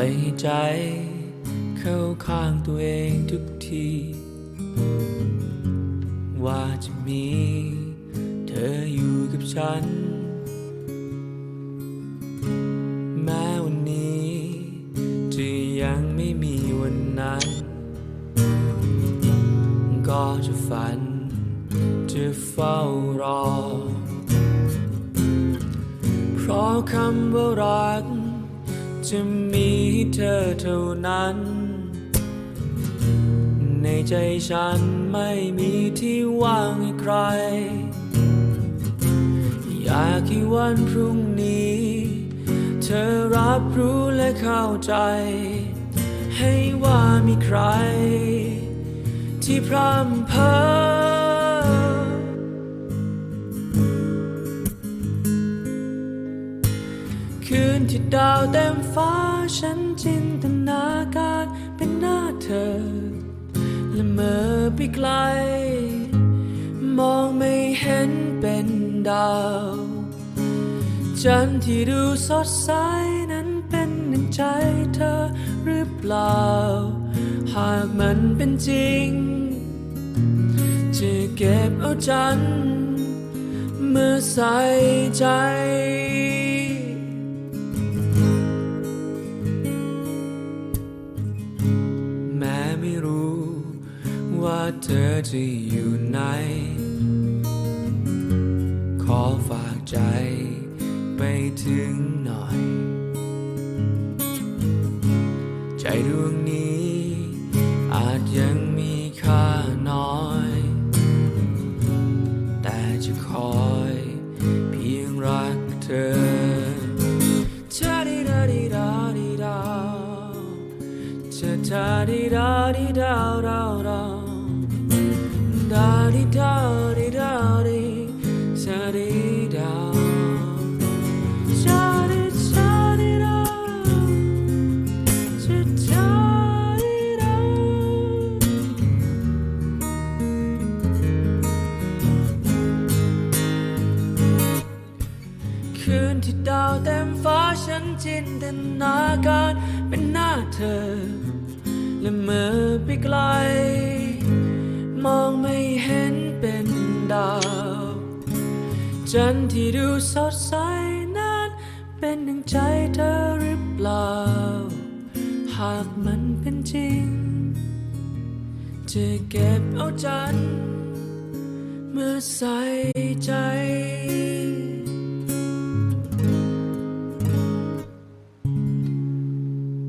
ล่อยให้ใจ เข้าข้างตัวเองทุกที ว่าจะมี เธออยู่กับฉัน แม้วันนี้จะยังไม่มีวันนั้น ก็จะฝัน จะเฝ้ารอ เพราะคำว่ารัก จะมีเธอเท่านั้น ในใจฉันไม่มีที่ว่างให้ใคร อยากให้วันพรุ่งนี้ เธอรับรู้และเข้าใจ ให้ว่ามีใคร ที่พร่ำเพ้อ คืนที่ดาวเต็มฟ้าฉันจินตนาการเป็นหน้าเธอ และเมื่อไปไกล มองไม่เห็นเป็นดาว จันทร์ที่ดูสดใสนั้นเป็นหนึ่งใจเธอหรือเปล่า หากมันเป็นจริง จะเก็บเอาจันทร์เมื่อใส่ใจ ว่าเธอจะอยู่ไหน ขอฝากใจไปถึงหน่อย ใจดวงนี้ อาจยังมีค่าน้อย แต่จะคอยเพียงรักเธอชาดิดาดิดาดิดาชาดิดาดิดาดาดา คืนที่ดาวเต็มฟ้าฉันจินตนาการเป็นหน้าเธอและเมื่อไปไกล มองไม่เห็นเป็นดาว จันทร์ที่ดูสดใสนั้นเป็นหนึ่งใจเธอหรือเปล่า หากมันเป็นจริง จะเก็บเอาจันทร์เมื่อใส่ใจ